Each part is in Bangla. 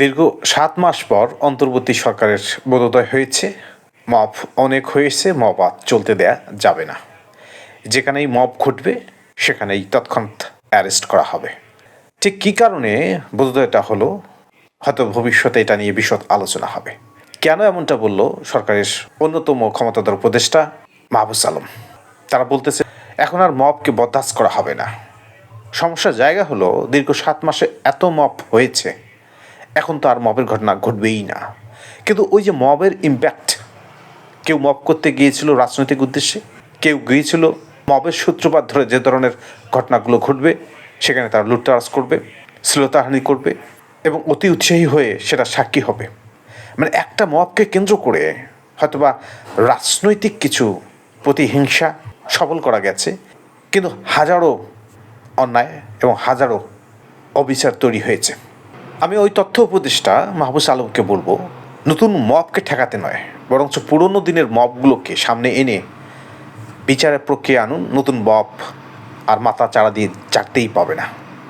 দীর্ঘ সাত মাস পর অন্তর্বর্তী সরকারের বোধোদয় হয়েছে। মপ অনেক হয়েছে, মব আর চলতে দেয়া যাবে না। যেখানেই মপ ঘটবে, সেখানেই তৎক্ষণাৎ অ্যারেস্ট করা হবে। ঠিক কী কারণে? বোধোদয়টা হলো, হয়তো ভবিষ্যতে এটা নিয়ে বিশদ আলোচনা হবে। কেন এমনটা বলল সরকারের অন্যতম ক্ষমতাধর উপদেষ্টা মাহবুস আলম তারা বলতেছে, এখন আর মপকে বরদাস্ত করা হবে না। সমস্যার জায়গা হলো, দীর্ঘ সাত মাসে এত মপ হয়েছে এখন তো আর মবের ঘটনা ঘটবেই না। কিন্তু ওই যে মবের ইম্প্যাক্ট কেউ মব করতে গিয়েছিল রাজনৈতিক উদ্দেশ্যে, কেউ গিয়েছিল মবের সূত্রপাত ধরে যে ধরনের ঘটনাগুলো ঘটবে, সেখানে তারা লুটতারাজ করবে, শ্লীলতাহানি করবে এবং অতি উৎসাহী হয়ে সেটা সাক্ষী হবে। মানে একটা মবকে কেন্দ্র করে হয়তোবা রাজনৈতিক কিছু প্রতিহিংসা সবল করা গেছে, কিন্তু হাজারো অন্যায় এবং হাজারো অবিচার তৈরি হয়েছে। আমি ওই তথ্য উপদেষ্টা মাহবুস আলমকে বলব, নতুন মবকে ঠেকাতে নয়, বরঞ্চ পুরনো দিনের মবগুলোকে সামনে এনে বিচারের প্রক্রিয়া আনুন, নতুন মব আর মাথা চাড়া দিয়ে চাকতেই পাবে না।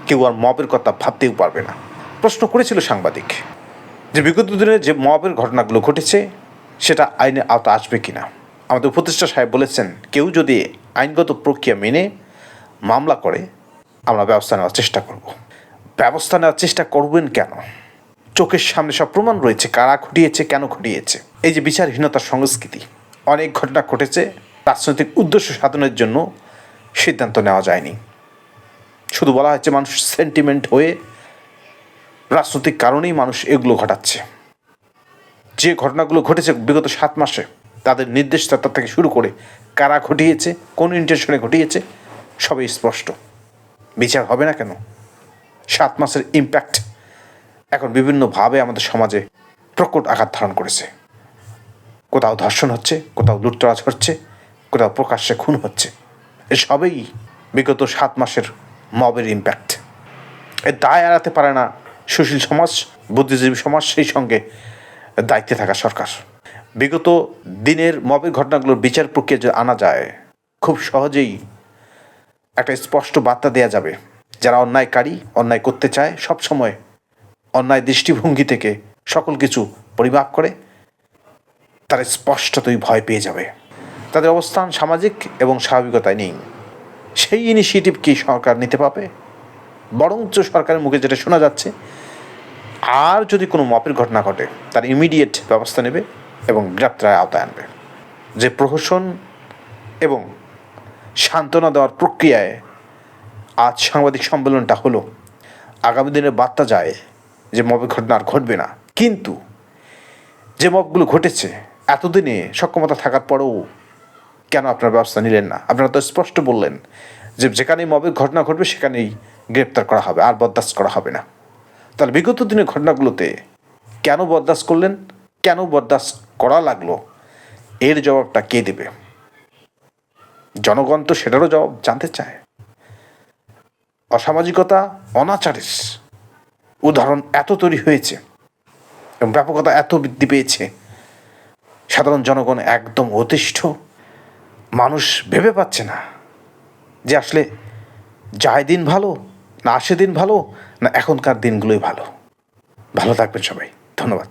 কেউ আর মবের কথা ভাবতেও পারবে না। প্রশ্ন করেছিল সাংবাদিক যে বিগত দিনে যে মবের ঘটনাগুলো ঘটেছে, সেটা আইনে আওতা আসবে কি না আমাদের উপদেষ্টা সাহেব বলেছেন, কেউ যদি আইনগত প্রক্রিয়া মেনে মামলা করে, আমরা ব্যবস্থা নেওয়ার চেষ্টা করব। ব্যবস্থা নেওয়ার চেষ্টা করবেন কেন? চোখের সামনে সব প্রমাণ রয়েছে, কারা ঘটিয়েছে, কেন ঘটিয়েছে। এই যে বিচারহীনতার সংস্কৃতি, অনেক ঘটনা ঘটেছে, রাজনৈতিক উদ্দেশ্য সাধনের জন্য সিদ্ধান্ত নেওয়া যায়নি। শুধু বলা হয়েছে মানুষ সেন্টিমেন্ট হয়ে রাজনৈতিক কারণেই মানুষ এগুলো ঘটাচ্ছে। যে ঘটনাগুলো ঘটেছে বিগত সাত মাসে, তাদের নির্দেশদাতা থেকে শুরু করে কারা ঘটিয়েছে, কোন ইন্টেনশনে ঘটিয়েছে, সবই স্পষ্ট। বিচার হবে না কেন? সাত মাসের ইম্প্যাক্ট এখন বিভিন্নভাবে আমাদের সমাজে প্রকট আঘাত ধারণ করেছে। কোথাও ধর্ষণ হচ্ছে, কোথাও লুটতরাজ হচ্ছে, কোথাও প্রকাশ্যে খুন হচ্ছে। এসবই বিগত সাত মাসের মবের ইম্প্যাক্ট এর দায় এড়াতে পারে না সুশীল সমাজ, বুদ্ধিজীবী সমাজ, সেই সঙ্গে দায়িত্বে থাকা সরকার। বিগত দিনের মবের ঘটনাগুলোর বিচার প্রক্রিয়া যদি আনা যায়, খুব সহজেই একটা স্পষ্ট বার্তা দেওয়া যাবে। যারা অন্যায়কারী, অন্যায় করতে চায়, সব সময় অন্যায় দৃষ্টিভঙ্গি থেকে সকল কিছু পরিমাপ করে তারা স্পষ্টতই ভয় পেয়ে যাবে। তাদের অবস্থান সামাজিক এবং স্বাভাবিকতায় নেই। সেই ইনিশিয়েটিভ কি সরকার নিতে পাবে বরঞ্চ সরকারের মুখে যেটা শোনা যাচ্ছে, আর যদি কোনো মপের ঘটনা ঘটে, তার ইমিডিয়েট ব্যবস্থা নেবে এবং গ্রেপ্তারের আওতায় আনবে। যে প্রহসন এবং সান্ত্বনা দেওয়ার প্রক্রিয়ায় আজ সাংবাদিক সম্মেলনটা হলো। আগামী দিনের বার্তা যায় যে মবের ঘটনা আর ঘটবে না। কিন্তু যে মবগুলো ঘটেছে, এতদিনে সক্ষমতা থাকার পরেও কেন আপনার ব্যবস্থা নিলেন না? আপনারা তো স্পষ্ট বললেন যে যেখানেই মবের ঘটনা ঘটবে, সেখানেই গ্রেপ্তার করা হবে, আর বরদাস্ত করা হবে না। তাহলে বিগত দিনের ঘটনাগুলোতে কেন বরদাস্ত করলেন? কেন বরদাস্ত করা লাগল? এর জবাবটা কে দেবে? জনগণ তো সেটারও জবাব জানতে চায়। অসামাজিকতা, অনাচারের উদাহরণ এত তৈরি হয়েছে এবং ব্যাপকতা এত বৃদ্ধি পেয়েছে। সাধারণ জনগণ একদম অতিষ্ঠ। মানুষ ভেবে পাচ্ছে না যে আসলে যায় দিন ভালো, না আসে দিন ভালো, না এখনকার দিনগুলোই ভালো। ভালো থাকবেন সবাই। ধন্যবাদ।